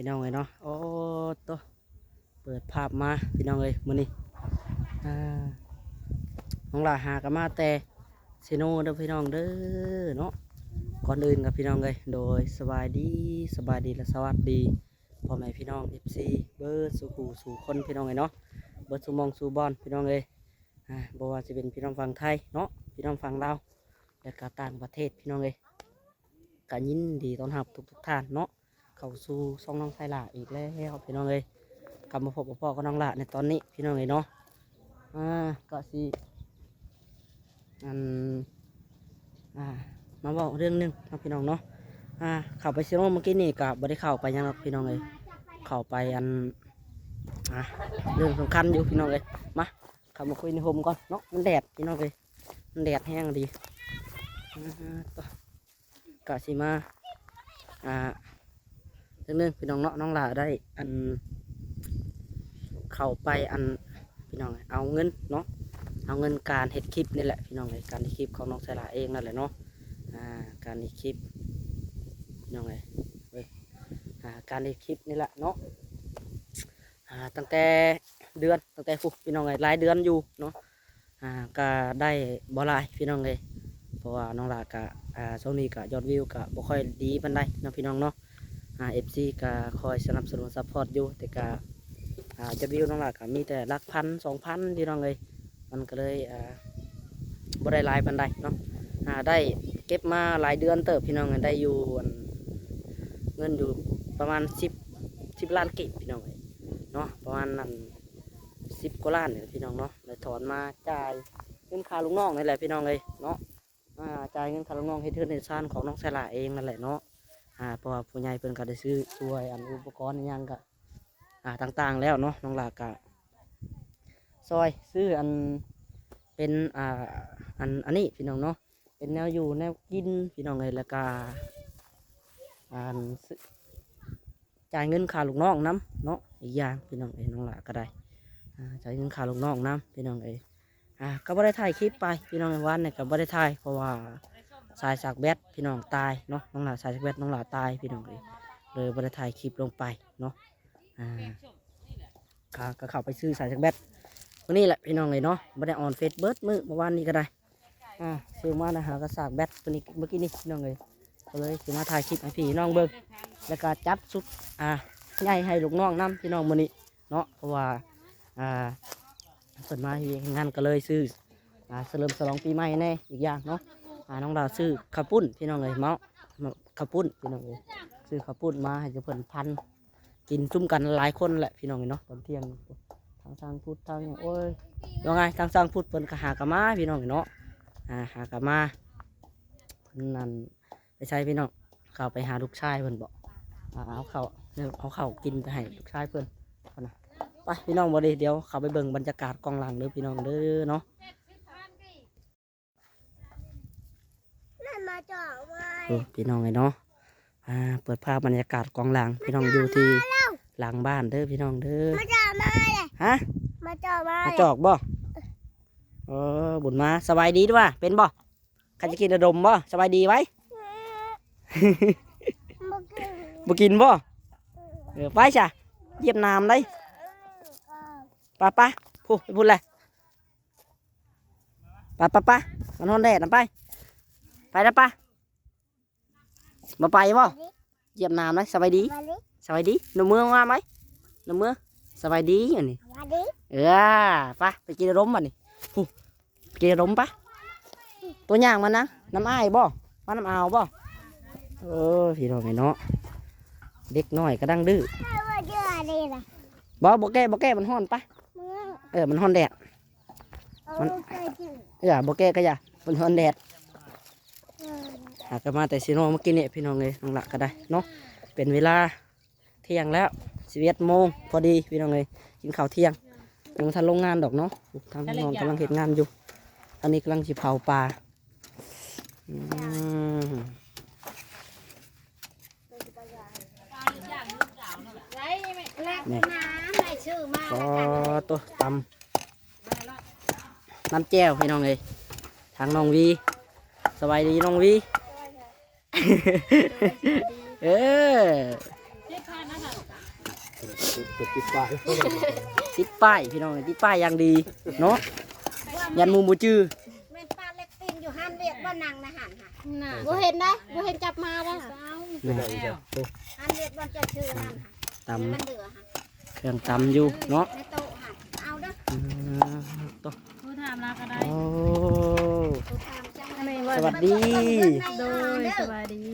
พี่น้องเลยเนาะโอ้ตัวเปิดภาพมาพี่น้องเลยมือนี้อ่น้องหลาหากมาแต่เซโนเด้อพี่น้องเด้อเนาะก่อนอื่นกับพี่น้องเลยโดยสบายดีสบายดีและสวัสดีพ่อแม่พี่น้อง FC เบิร์ดสู่หูสู่คนพี่น้องเลยเนาะเบิร์ดสู่มองสู่บอลพี่น้องเลยอ่าบ่ว่าจะเป็นพี่น้องฝั่งไทยเนาะพี่น้องฝั่งลาวและก็ต่างประเทศพี่น้องเลยก็ยินดีต้อนรับทุกทุกท่านเนาะ เข้าสู่ช่องน้องไซล่าอีกแล้วพี่น้องเลยกลับมาพบกับพ่อกับน้องละในตอนนี้พี่น้องเลยเนาะอ่าก็สิอันอ่ามาบอกเรื่องหนึงนะพี่น้องเนาะอ่าเข้าไปซีโร่เมื่อกี้นี่กับบได้เข้าไปยังหรอกพี่น้องเลยเข้าไปอันอ่าเรื่องสำคัญอยู่พี่น้องเลยมาเข้ามาคุยในโฮมก่อนเนาะมันแดดพี่น้องเลยมันแดดแห้งดีอ่าก็สิมาอ่า เรื่องหนึงพี่น้องเนาะน้องหลาได้ อัน เข้าไปอันพี่น้องเอาเงินเนาะเอาเงินการเฮ็ดคลิปนี่แหละพี่น้องเลยการเฮ็ดคลิปของน้องสลาเองนั่นแหละเนาะอ่าการเฮ็ดคลิปพี่น้องเลยเว้ยอ่าการเฮ็ดคลิปนี่แหละเนาะอ่าตั้งแต่เดือนตั้งแต่ฟุพี่น้องเลยหลายเดือนอยู่เนาะอ่าก็ได้บ่หลายพี่น้องเลยเพราะว่าน้องหลากะอ่าช่วงนี้กะยอดวิวกะบ่ค่อยดีปานใดเนาะพี่น้องเนาะ อ่าเอฟซีก็คอยสนับสนุนซัพพอร์ตอยู่แต่ก็อ่าจะวิวน้องหลักก็มีแต่หลักพันสองพันพี่น้องเลยมันก็เลยอ่าบ่ได้หลายปันใดเนาะอ่าได้เก็บมาหลายเดือนเติบพี่น้องได้อยู่เงินอยู่ประมาณสิบสิบล้านกิพี่น้องเลยเนาะประมาณนั้นสิบกว่าล้านเนี่ยพี่น้องเนาะเลยถอนมาจ่ายเงินค่าลูกน้องนี่แหละพี่น้องเลยเนาะจ่ายเงินค่าลูกน้องให้เทือนในซานของน้องสลาเองนั่นแหละเนาะ อ่าเพราะว่าผู้ใหญ่เพิ่นก็ได้ซื้อช่วยอันอุปกรณ์อหยังก็อ่าต่างๆ แล้วเนาะน้องหลากก็ซอยซื้ออันเป็นอ่าอันอันนี้พี่น้องเนาะเป็นแนวอยู่แนวกินพี่น้องเลยแล้วก็อันซื้อจ่ายเงินค่าลูกน้องน้ำเนาะอีกอย่างพี่น้องเอ้ยน้องหลาก็ได้อ่าจ่ายเงินค่าลูกน้องน้ำพี่น้องเอ้ยอ่าก็บ่ได้ถ่ายคลิปไปพี่น้องในวันเนี่ยก็บ่ได้ถ่ายเพราะว่า สายสักแบตพี่น้องตายเนาะน้องหลาสายสักแบตน้องหลาตายพี่น้องเลยเลยบริถ่ายคลิปลงไปเนาะอ่าก็เข้าไปซื้อสายสักแบตวันนี้แหละพี่น้องเลยเนาะไม่ได้ออนเฟซเบิร์ดมือเมื่อวานนี้ก็ได้อ่าซื้อมานะฮะก็สากแบตตัวนี้เมื่อกี้นี่พี่น้องเลยก็เลยซื้อมาถ่ายคลิปให้พี่น้องเบิ้งแล้วก็จัดสุดอ่าใหญ่ให้ลูกน้องน้ำพี่น้องมื้อนี้เนาะเพราะว่าอ่าเปิดมาที่งานก็เลยซื้ออ่าเฉลิมฉลองปีใหม่แน่อีกอย่างเนาะ น้องดาวซื้อข้าวปุ้นพี่น้องเลยเมามาข้าวปุ้นพี่น้องเลยซื้อข้าวปุ้นมาให้เจะเพิ่นพันกินจุ่มกันหลายคนแหละพี่น้องเลยเนาะตอนเที่ยงทางสร้างพุทธทางโอ้ยยังไงทางสร้างพุทธเพิ่นก็หากะมาพี่น้องเลยเนาะหากะมาเพิ่นนั่นไปใช้พี่น้องเข้าไปหาลูกชายเพิ่นบอกเอาเขาเอาเขากินไปให้ลูกชายเพิ่นเอนไปพี่น้องบ่ดีเดี๋ยวเขาไปเบิ่งบรรยากาศกองหลังเด้อพี่น้องเด้อเนาะ นั่นมาจอดไว้ เออ พี่น้องไงเนาะอ่าเปิดภาพบรรยากาศกองหลังพี่น้องอยู่ที่หลังบ้านเด้อพี่น้องเด้อมาจอดมาเลยฮะมาจอดมามาจอกบ่เออบุญมาสบายดีด้วยเป็นบ่ใครจะกินระดมบ่สบายดีไว้มากินบ่กินบ่เออไปจ้ะเยียบน้ำได้ไป้าป้าพูดไปพูดเลยไป้าป้าป้ามานอนแดดนะไป ไปนะป้ามาไปบ่เยียบน้ำได้สบายดีมาดิสบายดีหนูมือมาไหมหนูมือสบายดีอย่างนี้มาดิเออไปไปกินร่มมานี่ฮู้ไปกินร่มปะตัวอย่างมันนะน้ำอ้ายบ่ว่าน้ำอาวบ่เออพี่น้องไอ้เนาะเด็กน้อยก็ดังดื้อมาเจออะไรล่ะบ่บ่แก้บ่แก้มันฮ้อนปะมึงเออมันฮ้อนแดดเอาไปกินเออบ่แก้ก็อย่ามันฮ้อนแดดเออ หากนมาแต่สิโนเมื่อกี้นี่พี่น้องเลยน้องละก็ได้เนาะเป็นเวลาเที่ยงแล้วสิบเอ็ดโมงพอดีพี่น้องเลยกินข้าวเที่ยงยังบ่ทันลงงานดอกเนาะทางน้องกำลังเห็นงานอยู่ อันนี้กำลังสิเผาปลาอืมไรไม่แลกน้ำไม่ชื่อมาก็ตัวตำน้ำแจ่วพี่น้องเลยทางน้องวี สบายดีน้องวีเออเปิดปิดปากติดป้ายพี่น้องติดป้ายอย่างดีเนาะยันหมูบูจือแม่นปลาเล็กตีนอยู่หันเวียดบ่นังนะหันค่ะน่ะบ่เห็นได้บ่เห็นจับมาได้เอานี่หันเวียดบ่จะชื่อนั่นค่ะตำมันเดือค่ะเครื่องตำอยู่เนาะในโต๊ะค่ะเอาเด้ออืมตัวผู้ถามลาก็ได้โอ้ตูทามจัง อันนี้เลยว่าสวัสดีโดยสบายดี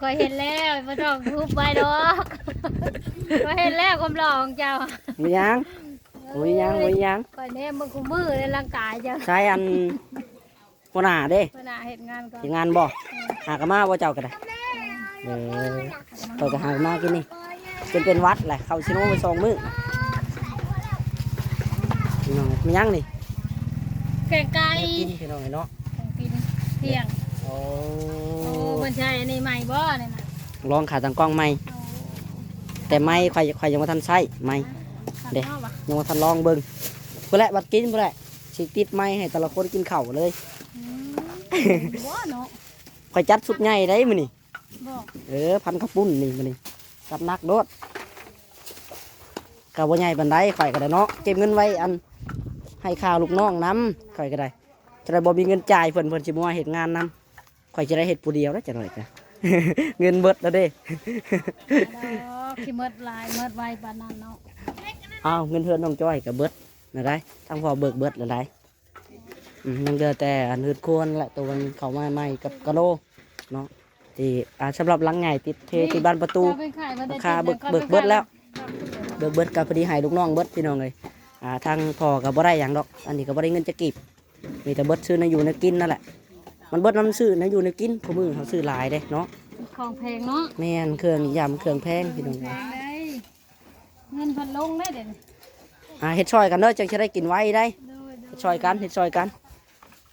คอยเห็นแล้วบ่ต้องทุบใบดอกคอยเห็นแล้วความหล่อของเจ้ามียังมียังมียังคอยเนี่ยมันคุมือในร่างกายเจ้าใช้อันหัวหน้าเด้เวลาเห็นงานก็เฮ็ดงานบ่หากนมาบ่เจ้าก็ได้เออเปิดก็หากนมากินนี่เป็นเป็นวัดแหละเข้าชิโนไปสองมื้อพี่น้องมียังนี่แกงไก่กินพี่น้องเนาะของกิน เที่ยง โอ้โอ้บัญชัยอันนี้ใหม่บ่เนี่ยนะลองขาตั้งกล้องใหม่ แต่ไม่ค่อยค่อยยังบ่ทันใช้ไม่ เด้ข้าวบ่ยังบ่ทันลองเบิ่งเพื่อแหละบัดกินเพื่อแหละสิติดไม้ให้แต่ละคนกินข้าวเลยอืมบ่เนาะค่อยจัดสุดใหญ่ได้มื้อนี่บ่เออพันข้าวปุ้นนี่มื้อนี่จับนักโดดก็บ่ใหญ่ปานใดข่อยก็ได้เนาะเก็บเงินไว้อันให้ค่าลูกน้องนํข่อยก็ได้ จะได้บ่มีเงินจ่ายเพิ่นเพิ่นสิบ่มาเฮ็ดงานนํข่อยจะได้เฮ็ดผู้เดียวได้จังได๋จ้ะเงินเบิดแล้วเด้ดอกขี้เมดลายเมดไวปานนั้นเนาะอ้าวเงินเทือนน้องจ้อยกับเบิดนะได้ทั้งพอเบิกเบิดแล้วได้อืมยังเดือแต่อันหืดควรและตัวมันเขามาใหม่กับกะโลเนาะที่อ่าสำหรับหลังใหญ่ติดเทที่บ้านประตูเจ้าเป็นไข่บ่ได้ราคาจ็ดเบิกดือนเบิกเบิดแล้วเบิกเบิดกับพอดีให้ลูกน้องเบิดพี่น้องเลยอ่าทางพ่อกับบ่ได้อย่างดอก อันนี้ก็บ่ได้เงินจะกีบ มีแต่เบิดซื้อในะอยู่ในกินนั่นแหละ มันเบิดน้ำซื้อในะอยู่ในกินผู้มือเขาซื้อหลายเด้เนาะของแพงเนาะแม่นเครื่องยำเครื่องแพงพี่น้องแพเอ้ยงได้เงินพันลงได้เด่นอ่าเฮ็ดช่อยกันเด้อจังจะได้กินไว้ได้โดยโดเฮ็ยดช่อยกันเฮ็ดช่อยกัน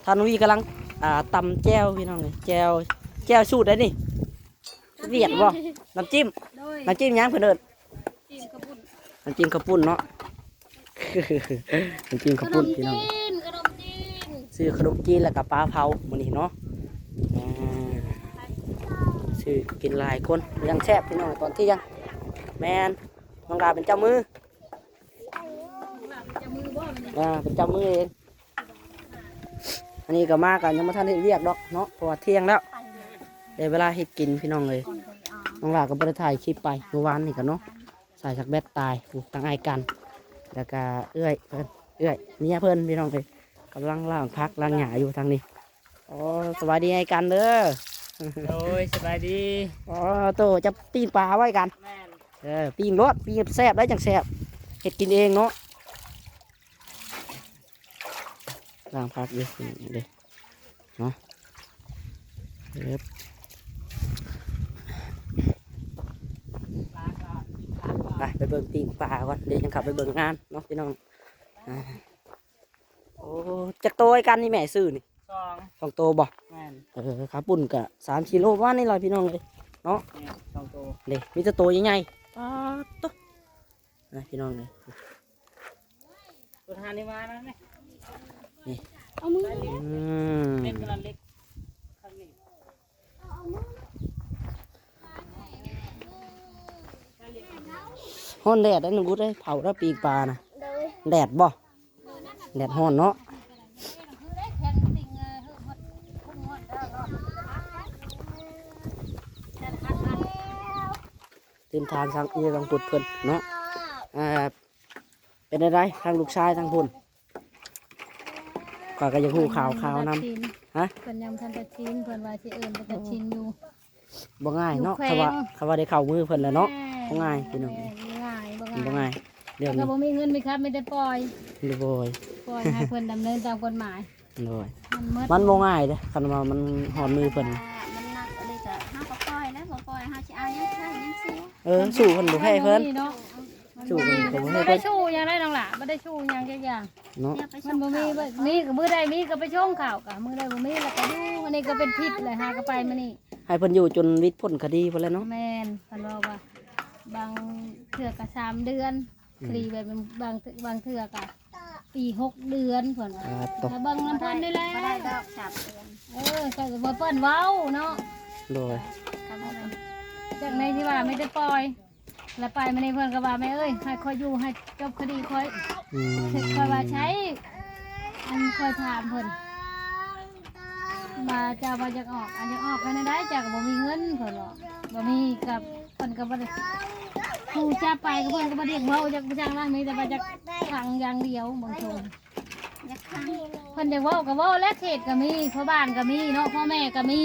ทานวีกำลังอ่าตำแจ่วพี่น้องเลยแจ่วแจ่วสูตรได้นี่เวียดบ่น้ำจิ้มโดยน้ำจิ้มหยังเพิ่นเอิ้นกินกระปุ่นน้ำจิ้มข้าวปุ้นเนาะน้ำจิ้มขข้าวนมปุ้นพี่น้องจีนขนมจีน ซื้อขนมจีนแล้วก็ปลาเผามื้อนี้เนาะซื้อกินหลายคนยังแซ่บพี่น้องตอนที่ยัง แม่นน้องดาเป็นเจ้ามืออ่าเป็นเจ้ามือเองอันนี้ก็มากันยังไมาทันได้เรียกดอกเนาะพราะว่าเที่ยงแล้วได้เวลาเฮ็ดกินพี่น้องเลยน้องลาก็บ่ได้ถ่ายคลิปไปเมื่อวานนี่กันเนาะสายชักแบตตายอยู่ตั้งไอายกัน แล้วก็เอื้อยเพิ่อนเอื้อยเมียเพิ่อนพี่น้องเลย กำลังล่างพักล่างหยาอยู่ทางนี้โอ้สวัสดีไอายกันเด้อโอ้ยสบายดีโอ้โตจะปิ้งปลาไว้กันแม่นเออปิ้งรสปิ้งแซ่บได้จังแซ่บเฮ็ดกินเองเนาะล่างพักอยู่นี่เด้เนาะเอิบไปไปเบิ่งปิ้งปลาก่อนเดี๋ยวยังขับไปเบิ่งงานเนาะพี่น้องอ่าโอ้จักโตไอ้กันนี่แม่ซื้อนี่สองสองโตบ่แม่นเออขาปุ่นกะสามกิโลว่านี่เลยพี่น้องเลยแม่นสองตัวเด็มีแต่โตใหญ่ๆป๊าดโตนะพี่น้องเลยตัวทานนี่มาแล้วเนี่ยเอามืออืมเล็กกำลังเล็กข้างนี้ฮ้อนแดดได้หนึ่งกุดได้เผาได้ปีกปลานะเลยแดดบ่ แดดฮ้อนเนาะคือได้แข่งติ่งเออหดพุ่งหดแล้วก็แต่คัดคัดเต็มทานทางเอียทางปุดเพิ่นเนาะอ่าเป็นอะไรทางลูกชายทางพุ่นก็ก็ยังหูข่าวข่าวนำฮะเพิ่นยังทันจะชินเพิ่นว่าสิเอิ้นเพิ่นจะชินอยู่บ่ง่ายเนาะอยู่แขวงเขาว่าเขาว่าได้เข้ามือเพิ่นแล้วเนาะบ่ง่ายพี่น้องแม่ง่ายบ่มันบ่ง่ายง่ายเรื่องก็นี้บ่มีเงินมีครับไม่ได้ปล่อยดูบ่อย ปล่อยให้เพิ่นดำเนินตามกฎหมายดูบ่อยมันหมดมันบ่ง่ายเด้อคันว่ามันหอนมือเพิ่นมันหนักอะไรก็ห้าก็ปล่อยแล้วบ่ปล่อยห้าสิเอายังใช่ยังเสียเออสู้เพิ่นบ่แพ้เพิ่นมับ่มีเนาะสู้เพิ่นก็บ่บ่แพ้ได้เพิ่นชูหยังได้น้องหล่ะบ่ได้ชูหยังจักอย่างเนาะเดี๋ยวไปมัส่นงบ่มีข้าวเบิดมีก็มือใดมีก็ไปชงข่าวกะมือใดบ่มีแล้วก็ดูอันนี้ก็เป็นพิษเลยหาก็ไปมื้อนี้ให้เพิ่นอยู่จนวิทย์พ้นคดีพุ่นแหล้วเนาะแม่นเพิ่นบอกว่าบางเทื่อก็สามเดือนคดีแบบบางบางเทื่อก็ ปีหกเดือนเพิ่นว่าอ่าตกถ้าเบิ่งน้ำเพิ่นได้แล้บ่ได้ดวอกสามเดือนเออก็บ่เปิ้นเว้าเนาะโดยกันบ่ได้จากในที่ว่าไม่ได้ปล่อย แล้วไปมาในเพื่อนก็ว่าแม่เอ้ยให้คอยอยู่ให้จบคดีคอยอืมคอยว่าใช้อันคอยถามเพิ่นมาจะว่าจะออกอันจะออกกันได้จากบ่มีเงินเพิ่นบอกบ่มีกับเพิ่นก็บ่ได้ ครูจะไปกับเพิ่นก็บ่ได้เว้าจักบ่จังล่ะมีแต่ว่าจักขังอย่างเดียวบางคนอยากขังเพิ่นอยากเว้าก็เว้าและเขตก็มีพ่อบ้านก็มีเนาะพ่อแม่ก็มี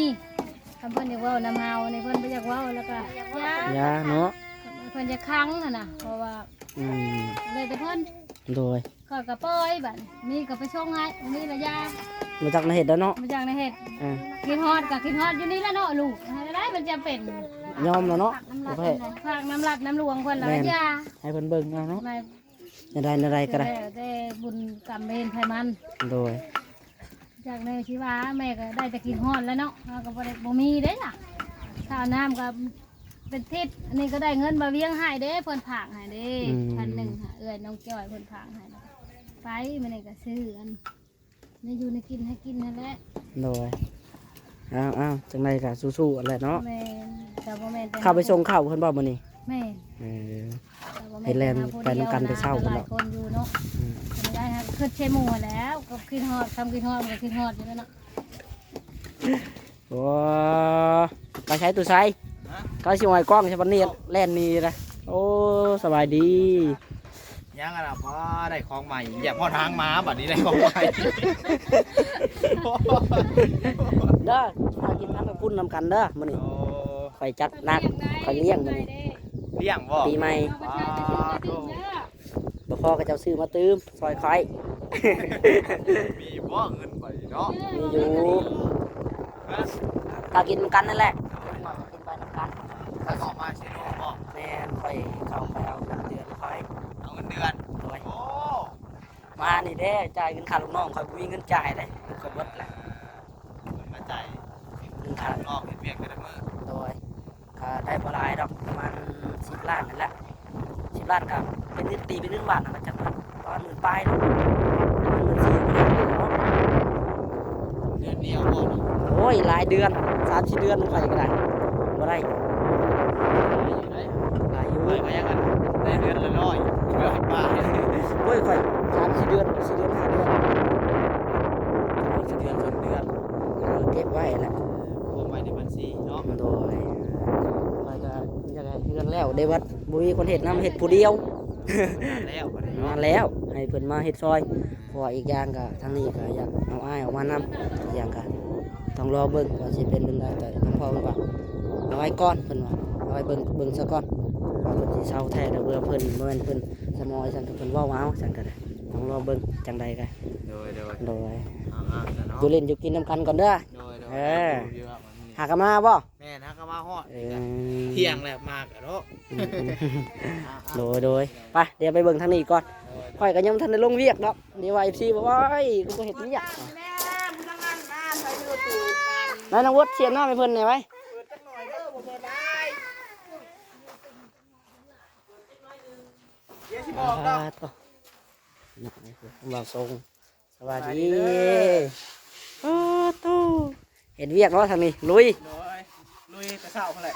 คำเพิ่นอยากเว้านำเฮาในเพิ่นบ่อยากเว้าแล้วก็ยายาเนาะเพิ่นจะขังหั่นน่ะเพราะว่าอืมเลยแต่เพิ่นโดยก็กระปล่อยบัดมีก็ไปชงให้มีระยะมาจากในเห็ดแล้วเนาะมาจากในเฮ็ดอ่ากินฮอดก็กินฮอดอยู่นี่แหละเนาะลูกให้ได้มันจะเป็น ยอมแล้วเนาะน้ำปลัระดเภทฝากน้ำลัดน้ำหลวงคนละแม่นยาให้เพิ่นเบิ่งเอาเนาะไม่อะไรอะไรก็ได้ แต่แต่บุญกรรมเวรไผมัน โดย จากในชีวาแม่ก็ได้แต่กินฮอดแล้วเนาะเราก็บ่ได้บ่มีเด้ล่ะข้าวน้ำก็เป็นทิศอันนี้ก็ได้เงินมาเวียงให้เด้เพิ่นผากให้เด้พันหนึ่งค่ะเอื้อยน้องจ้อยเพิ่นผากให้นะไปมันนี่ก็ซื้ออันนี่อยู่ในกินให้กินนั่นแหละโดย อ้าวอ้าวจังไดก็สู้ๆอะไรเนาะแม่นแต่บ่แม่นแต่เข้าไปส่งข้าวเพิ่นบ่มื้อนี้แม่นเออ แต่บ่ม่เห็นแลนด์ไปนำกันไปเช่าหพุ่นลาหรยอกคนอยู่เนาะอืมไม่ได้ฮะคือเชหมูแล้วก็กินฮอดทำกินฮอดมันก็กินฮอดอยู่แล้วเนาะโอ้ไปใช้ตู้ใช้เขาสิหอยกล้องใช่ปะเนี่ยแล่นนี่นะโอ้สบายดี ยังอะนะพ่อได้ของใหม่อย่าพ่อทางมาบัดนี้ได้ของใหม่ เด้อพากินน้ำไปพุ่นนำกันเด้อมื้อนี้โอ้ข่อยจัดหนักข่อยเลี้ยงมื้อนี้เลี้ยงบ่ปีใหม่เอาไปใช้ไปซื้อไปดื่มเด้อบ่พอก็เจ้าซื้อมาตื้มซอยข่อยมีบ่เงินไปเนาะมีอยู่ถ้ากินกันนั่นแหละกินไปนำกันถ้าออกมาเชโนบ่แม่นข่อย เอาเงินเดือนโดยโอ้มานี่เด้จ่ายเงินค่าลูกน้องข่อยบ่มีเงินจ่ายเลยข่อยเบิดแหละเงินมาจ่ายเงินค่าออกเห็นเวียกแต่ละมื้อโดยก็ได้บ่หลายดอกประมาณ10ล้านนั่นแหละ10ล้านก็เป็นเงินตีเป็นเงินบาทนะมันจังประมาณหมื่นปลายเนาะประมาณหมื่นสี่หมื่นห้าเนาะเดือนเดียวบ่เนาะโอ้ยหลายเดือนสามสี่เดือนข่อยก็ได้บ่ได้ อยู่ได้ หลายอยู่ ไปก็ยังกันได้เดือนละร้อยเดือนละบาท โอ้ยข่อยสาม สี่เดือนสี่เดือนห้าเดือนเดือนสองเดือนเก็บไว้แหละรวมไว้ในบัญชีเนาะโดยข่อยก็ยากให้เดือนแล้วได้วัดบ่มีคนเฮ็ดนํเฮ็ดผู้เดียวแล้วมาแล้วให้เพิ่นมาเฮ็ดซอยพราะว่าอีกอย่างก็ทางนี้ก็อยากเอาอ้ายออกมานำอีกอย่างก็ต้องรอเบิ่งว่าสิเป็นเรื่องใดแต่ทั้งพอเพิ่นว่าเอาไว้ก่อนเพิ่นว่าเอาไว้เบิ่งเบิ่งซะก่อนว่าเพิ่นสิเซาแท้เด้อเบื่อเพิ่นบ่แม่นเพิ่นสมอยซั่นก็เพิ่นเว้าเอาซั่นก็ได้ ต้องรอเบิ่งจังใดก็โดยโดยโดยอ่าๆเนาะอยู่เล่นอยู่กินนํกันก่อนเด้อ โดยโดยเออ ยู่ครับมันมีหากนมาบ่แม่นะก็มาฮอดเอนี่อก็เที่ยงแล้วมากอะเนาะอืมๆโดยโดยไปเดี๋ยวไปเบิ่งทางนี้ก่อนข่อยก็ยังบ่ทันได้ลงเวียกดอกเดี๋ยวว่า FC บอกว่าเอ้ยกูบ่เฮ็ดเวียกนายนวัดเสียบหน้าไปเพิ่นไหนไว้อ่าต่อ นี่บ่าวทรงสวัสดีโอ้ตู้เห็นเวียกเนาะทางนี้ลุยโดยลุยกระเช้าเท่าไหร่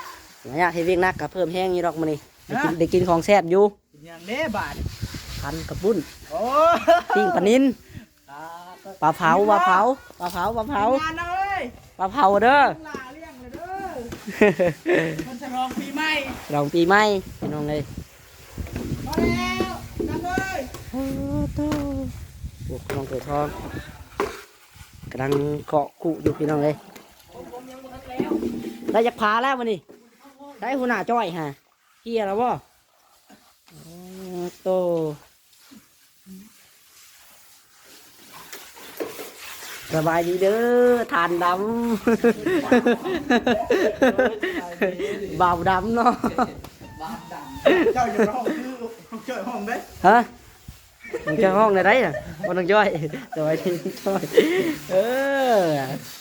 เนี่ยเห็นเวียกนักกับเพิ่มแห้งอยู่ดอกมื้อนี้ได้กินได้กินของแซ่บอยู่เป็นอย่างเด้บาทพันกับปุ้นโอ้ปิ้งปลานินอ่าก็ปลาเผาปลาเผาปลาเผาปลาเผางานนะเอ้ยปลาเผาเด้อหลาเลี้ยงเลยเด้อมันจะรองปีใหม่ลองปีใหม่พี่น้องเลย พอแล้วนับเลย โอ้ โตพวกน้องเกิดทองกำลังเกาะกุอยู่พี่น้องเลยได้จากผาแล้ววันนี้ได้หัวหน้าจ้อยฮะเกียร์แล้วบ่โอ้โตสบายดีเด้อทานดำบ่าวดำเนาะเจ้าอยู่ในห้องคือห้องเจ้าห้องเด้ฮะ มันจะห้องไหนได้น่ะวันน้องจ้อยสวัสดีน้องจ้อย เออ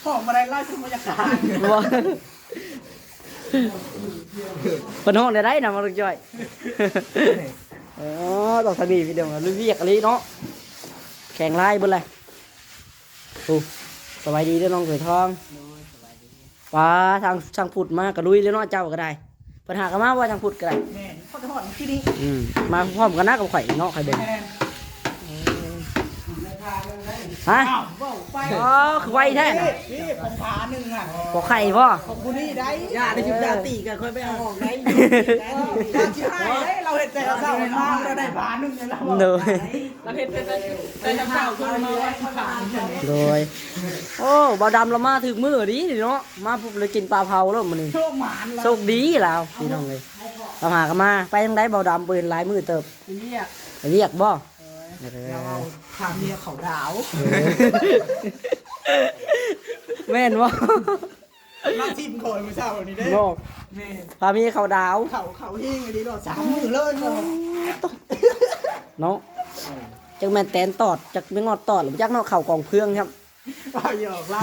ห้องอะไรไล่ขึ้นมาจากการบ่เป็นห้องไหนได้น่ะวันน้องจ้อยอ๋อต้องสนีพี่เดียวลุยเวียกอะไรเนาะแข่งไล่บนเลยโอ้สบายดีเด้อน้องเขยทองปลาทางทางผุดมากกระลุยเลยเนาะเจ้าก็ได้ปัญหากันมาว่าจังพูดกันได้แม่นเขาจะหอดที่นี่อืมมาพร้อมกันนะกับข่อยเนาะข่อยเบิ่งแม่น ฮะอ้าวเว้าไปอ๋อคือไวแท้น่ะนี่ของขาหนึ่งอะบ่ไข่บ่ของกูนี่ได้ญาติชุบญาติกันค่อยไปเอาออกได้ญาติที่ให้ได้เราเห็นแต่เราเศร้ามันมาเราได้บาทหนึงเนี่ยเราโดยเราเห็นแต่แต่แต่เศร้าคนมาไว้ที่ขาโดยโอ้บ่ดำเรามาถึงมื้อดีนี่เนาะมาปุ๊บเลยกินปลาเผาแล้วมื้อนี้โชคหมานเราโชคดีแล้วพี่น้องเลยเราหากันมาไปทางใดเบาดำปืนหลายมือเติบเรียกไปเรียกบ่ เราเอาทางเมียเขาดาวแม่นบ่มาชิมโขยมือเศร้าวันนี้ได้บ่แม่พามีเขาดาว เขาเขาหิ้งอันนี้เราสามมือเลยเนาะเนาะจักแม่นแตนตอดจักไม่งอดตอดหรือจักเนาะเข่ากองเพื่องครับเอาหยอกล่า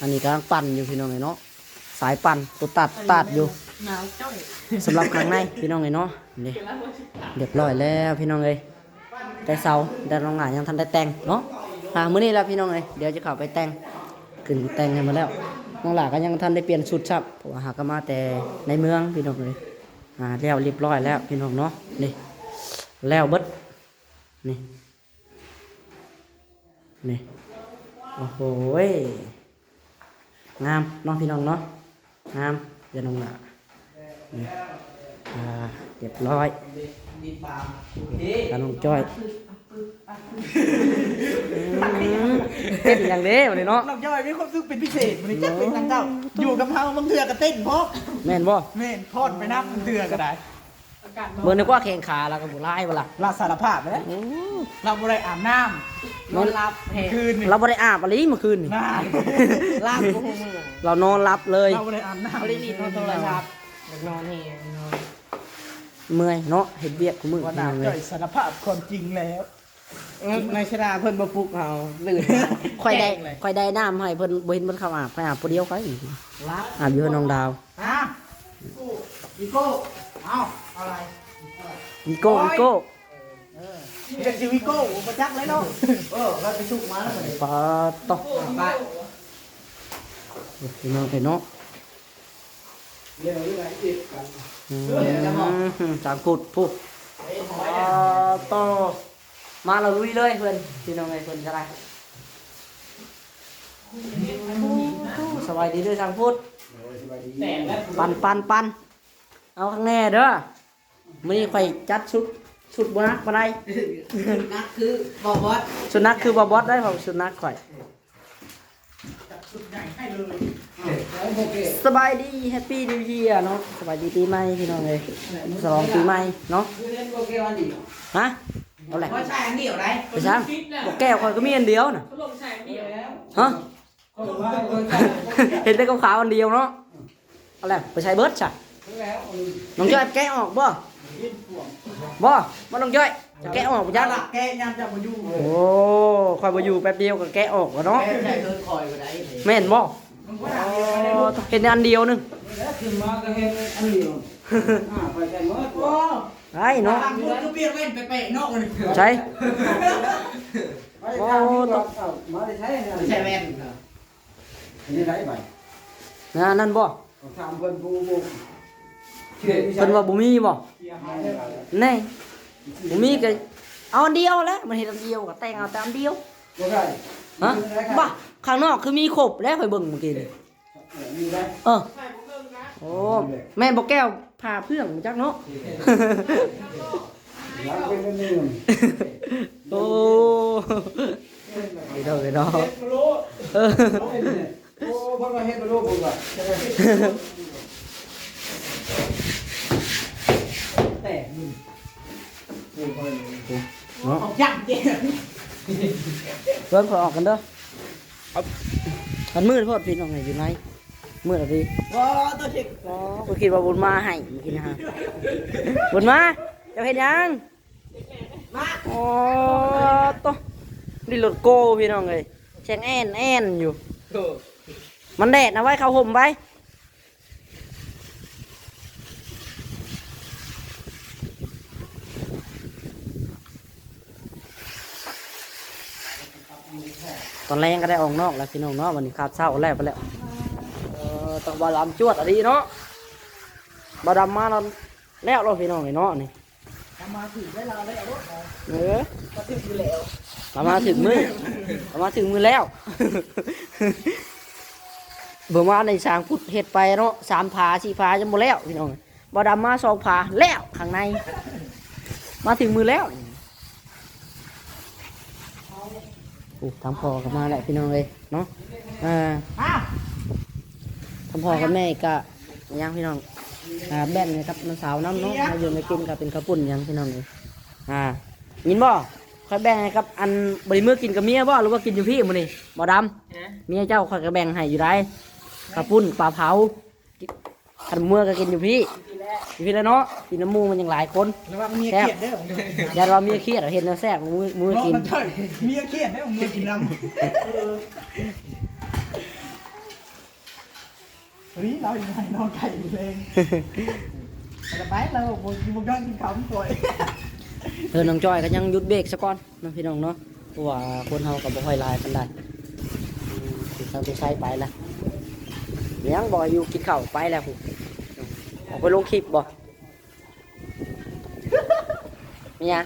อันนี้กำลังปั่นอยู่พี่น้องเลยเนาะสายปั่นตัวตัดตัดอยู่ หนาวจ้อยสำหรับข้างในพี่น้องเลยเนาะนี่เรียบร้อยแล้วพี่น้องเลยแต่เสาแต่น้องหลานยังทันได้แต่งเนาะอ่ามื้อนี้แล้วพี่น้องเลยเดี๋ยวจะเข้าไปแต่งขึ้นแต่งให้มาแล้วน้องหลาก็ยังทันได้เปลี่ยนชุดครับเพราะว่าหาก็มาแต่ในเมืองพี่น้องเลยอ่าแล้วเรียบร้อยแล้วพี่น้องเนาะนี่แล้วเบิดนี่นี่โอ้โหงามน้องพี่น้องเนาะงามเดี๋ยวน้องหลา เรียบร้อยตาน้องจ้อยอืมเต้นอย่างเดียวเลยเนาะน้องจ้อยมีความสุขเป็นพิเศษมันจักเป็นทางเจ้า อยู่กับเฮาบางเทื่อก็เต้นเพราะแม่นบ่แม่นพอดไปนับบางเทื่อก็ได้เบิ่งนึกว่าแข่งขาแล้วก็บ่ลายบ่ล่ะเราสารภาพไปแล้วโอ้เราบ่ได้อาบน้ำนอนหลับคืนนี่เราบ่ได้อาบอะไรเมื่อคืนนี่น่าลาบกูมือเรานอนหลับเลยเราบ่ได้อาบน้ำบริลีนโทรศัพท์ นอนนี่นอนเมื่อยเนาะเฮ็ดเวียกกูมื้อวันพี่น้น้องเลจ้อยยสารภาพความจริงแล้วในชดาเพิ่นบ่ปลุกเฮาตื่นค่อยได้ค่อยได้น้ำให้เพิ่นบ่เห็นเพิ่นเข้าอาบค่อยอาบผู้เดียวค่อยรับอาบอยู่กับน้องดาวฮะอีโก้เอาอะไรอีโก้อีโก้เป็นจิวิโก้ประจักษ์เลยเนาะเออเราไปชุกมาแล้วบ่ได้ปาตอไปพี่น้องพี่น้อง เร็วนี่ไงติดกันอืมสามฟุตผู้อ่าต่อมาเราลุยเลยเพื่อนพี่น้องไงเพื่อนก็ได้สบายดีด้วยสามฟุตแต่แล้วปันปันปันเอาข้างแน่เด้อมื่อนี้ไปจัดชุดชุดบนักมาได้นักคือบ่บอสชุดนักคือบอบอสได้ผมชุดนักข่อย สบายดีแฮปปี้นิวเยียร์เนาะสบายดีปีใหม่พี่น้องเลยฉลองปีใหม่เนาะคือเล่นโปเกมอนดิฮะเอาแหละบ่ใช่อันเดียวได้ไปซ้ำบอกแก้วคอยก็มีอันเดียวน่ะฮะเห็นแต่ขาวๆอันเดียวเนาะเอาแหละไปใช้เบิร์ดจ้ะน้องจ้อยแกะออกบ่บ่บ่น้องจ้อยจะแกะออกบ่ยาจ้าหลักแกยามจะมาอยู่โอ้คอยมาอยู่แป๊บเดียวก็แกะออกแล้วเนาะใช่เพิ่นคอยบ่ได้แม่นบ่โอ้ เห็นแต่อันเดียวหนึงขึ้นมาก็เห็นอันเดียวอ่าไปกันหมดโอ้ไอ้เนาะทางพูดก็เปลี่ยนเว้นไปเปะนอกเลยใช่โอ้ต้องมาได้ใช้เนี่ยใช่แว่นนี่ได้ไปนะนั่นบ่ถามเพิ่นผู้บ่เชื่อเพิ่นว่าบ่มีบ่แน่บ่มีก็เอาอันเดียวแหล้วมันเห็นอันเดียวก็แต่งเอาแต่อันเดียวบ่ได้ฮะบ้า ข้างนอกคือมีครบแล้วคอยเบิ่งเมื่อกี้นี่มีได้เออโอ้แม่บอกแก้วพาเพื่อนมาจักเนาะหลังเป็นนึงโอ้ยเด้อเด้อเออโอ้เพิ่นก็เฮ็ดบ่รู้ผมก็แต่นี่โอ้เพิ่นเนาะออกยังเจ๊เพิ่นขอออกกันเด้อ กันมืดโพอดพี่น้องไงอยู่ไหนมืดอะไรก็ตัวเช็คอ๋อกูคิดว่าบุญมาให้เมื่อกี้นะฮะบุญมาเจะเห็นยังมาอ๋อตัวนี่รถโก้พี่น้องเลยแชงแอนแอนอยู่ มันแดดนะไว้เขาห่มไว้ ตอนแรกก็ได้ออกนอกแล้วพี่น้องเนาะวันนี้ขาดเศร้าแล้วไปแล้วเออต้องบาดำจวดอะดีเนาะบาดำมาแล้วแล้วเราพี่น้องไอ้เนาะนี่ทำมาถึงเวลาแล้วรถเออก็ถึงอยู่แล้วเรามาถึงมือเรามาถึงมือแล้วเบิ่งว่าในสร้างพุทธเฮ็ดไปเนาะสามผาสี่ผาจะหมดแล้วพี่น้องบาดำมาสองผาแล้วข้างใน มาถึงมือแล้ว โอ้ทั้งพ่อกับมาแหละพี่น้องเลยเนาะอ่าอ้าวทั้งพ่อกับแม่ก็ยังพี่น้องอ่าแบ่งให้กับน้องสาวน้ำเนาะมาอยู่ในกินกับเป็นข้าวปุ้นยังพี่น้องเลยอ่ายินบ่ค่อยแบ่งให้กับอันบริมือกินกับเมียบ่หรือว่ากินอยู่พี่มื้อนี้บ่ดำเมียเจ้าค่อยก็แบ่งให้อยู่ได้ข้าวปุ้นปลาเผา ขันเมื่อก็กินอยู่พี่อยู่พี่แล้วเนาะกินน้ำมูมันยังหลายคนระวังเมียเครียดเด้ออย่าว่าเมียเครียดเห็นแล้วแซ่บมือมือกินมันใช่เมียเครียดเด้อเมียกินน้ำวันนี้เราอยู่ไหนนอนไก่อยู่เองแต่ไปเราบุกบุกย้อนกินข้าวป่วยเออน้องจอยก็ยังหยุดเบรกซะก่อนเน้องพี่น้องเนาะเพราะว่าคนเฮากับบ่ค่อยหลายกันได้อืมสิทางไปใช้ไปละ เลี้ยงบ่ให้อยู่กินข้าวไปแล้วผมออกไปลงคลิปบ่มีหยัง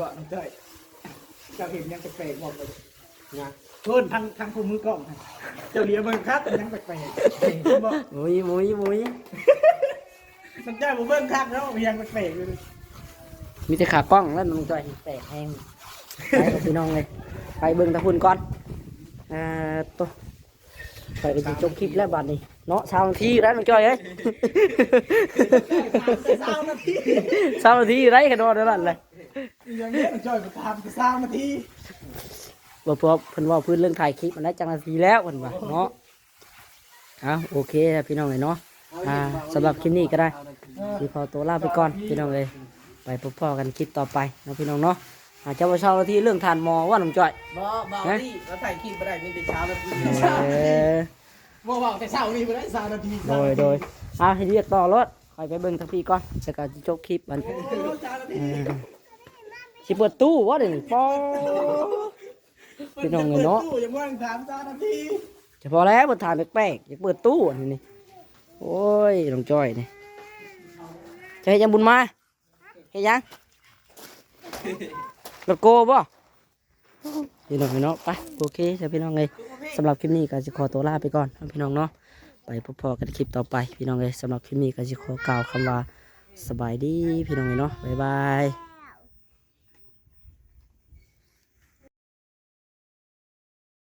บอกน้องเจ้ยเจ้าเห็นยังแปลกๆบอกเลยนะเพิ่นทางทางคู่มือกล้องนะเจ้าเลี้ยเบิ่งคักยังแปลกๆบอกมุยมุยมุยน้องเจ้ยบ่เบิ่งคักแล้วยังแปลกๆอยู่ มีแต่ขากล้องแล้วน้องจอยแตกแห้งไปกับพี่น้องเลยไปเบิ่งตะพุ่นก่อนอ่าตัวไปก็สิจบคลิปแล้วบัดนี้เนาะชาวนาทีแล้วน้องจอยเอ้ยสามนาทีชาวนาทีไรกันโดนนั่นเลยอย่างนี้น้องเจ้ยไปทำไปสามนาทีบอกพอเพิ่นเว่าพื้นเรื่องถ่ายคลิปมันได้จังนาทีแล้วเพิ่นว่าเนาะเอาโอเคครับพี่น้องเลยเนาะอ่าสำหรับคลิปนี้ก็ได้ที่พอตัวลาไปก่อนพี่น้องเลย ไปพบพ่อกันคลิปต่อไปเนาะพี่น้องเนาะอาจจะมาเช่าที่เรื่องทานหมอว่าน้องจ้อยบ่บ่ที่เราถ่ายคลิปบ่ได้มีแต่เช้าแล้วพี่เออบอกว่าแต่เช้านี้ไปได้สามนาทีโดยโดยเอาให้เรียกต่อรถคอยไปเบิ่งทังพี่ก่อนแล้วก็จะจบคลิปมันสามนาทีเออสิเปิดตู้วะเดี๋ยวนี้ปอพี่น้องเลยเนาะตู้ยังว่างถามสามนาทีเฉพาะแล้วบนฐานแปลกๆอยากเปิดตู้อันนี้นี่โอ้ยน้องจ้อยนี่จะให้ยังบุญมา เฮ็นยังรถโก้บ่พี่น้องเนาะไปโอเคเดี๋ยวพี่น้องเลยสำหรับคลิปนี้ก็จะขอตัวลาไปก่อนพี่น้องเนาะไปพบพอกันคลิปต่อไปพี่น้องเลยสำหรับคลิปนี้ก็จะขอกล่าวคำว่าสบายดีพี่น้องเลยเนาะบ๊ายบาย